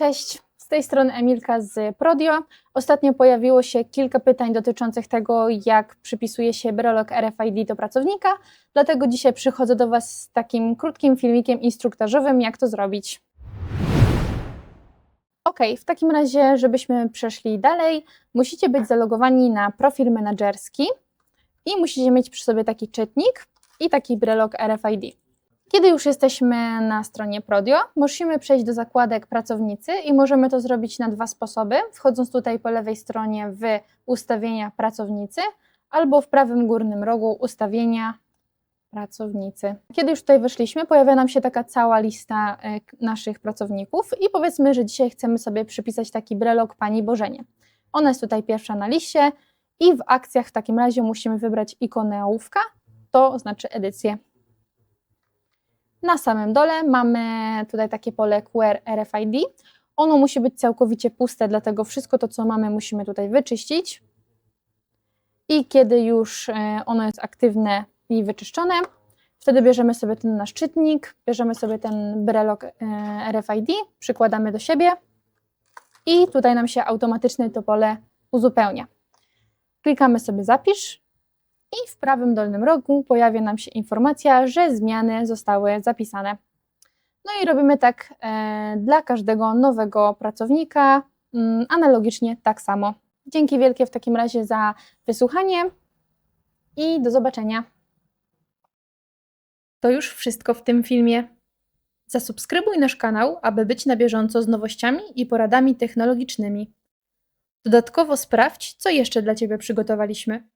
Cześć, z tej strony Emilka z Prodio. Ostatnio pojawiło się kilka pytań dotyczących tego, jak przypisuje się brelok RFID do pracownika, dlatego dzisiaj przychodzę do Was z takim krótkim filmikiem instruktażowym, jak to zrobić. Ok, w takim razie, żebyśmy przeszli dalej, musicie być zalogowani na profil menedżerski i musicie mieć przy sobie taki czytnik i taki brelok RFID. Kiedy już jesteśmy na stronie Prodio, musimy przejść do zakładek pracownicy i możemy to zrobić na dwa sposoby. Wchodząc tutaj po lewej stronie w ustawienia pracownicy albo w prawym górnym rogu ustawienia pracownicy. Kiedy już tutaj weszliśmy, pojawia nam się taka cała lista e, naszych pracowników i powiedzmy, że dzisiaj chcemy sobie przypisać taki brelok Pani Bożenie. Ona jest tutaj pierwsza na liście i w akcjach w takim razie musimy wybrać ikonę ołówka, to znaczy edycję na samym dole mamy tutaj takie pole QR RFID. Ono musi być całkowicie puste, dlatego wszystko to, co mamy, musimy tutaj wyczyścić. I kiedy już e, ono jest aktywne i wyczyszczone, wtedy bierzemy sobie ten nasz czytnik, bierzemy sobie ten brelok e, RFID, przykładamy do siebie i tutaj nam się automatycznie to pole uzupełnia. Klikamy sobie zapisz i w prawym dolnym rogu pojawia nam się informacja, że zmiany zostały zapisane. No i robimy tak e, dla każdego nowego pracownika, mm, analogicznie tak samo. Dzięki wielkie w takim razie za wysłuchanie i do zobaczenia. To już wszystko w tym filmie. Zasubskrybuj nasz kanał, aby być na bieżąco z nowościami i poradami technologicznymi. Dodatkowo sprawdź, co jeszcze dla Ciebie przygotowaliśmy.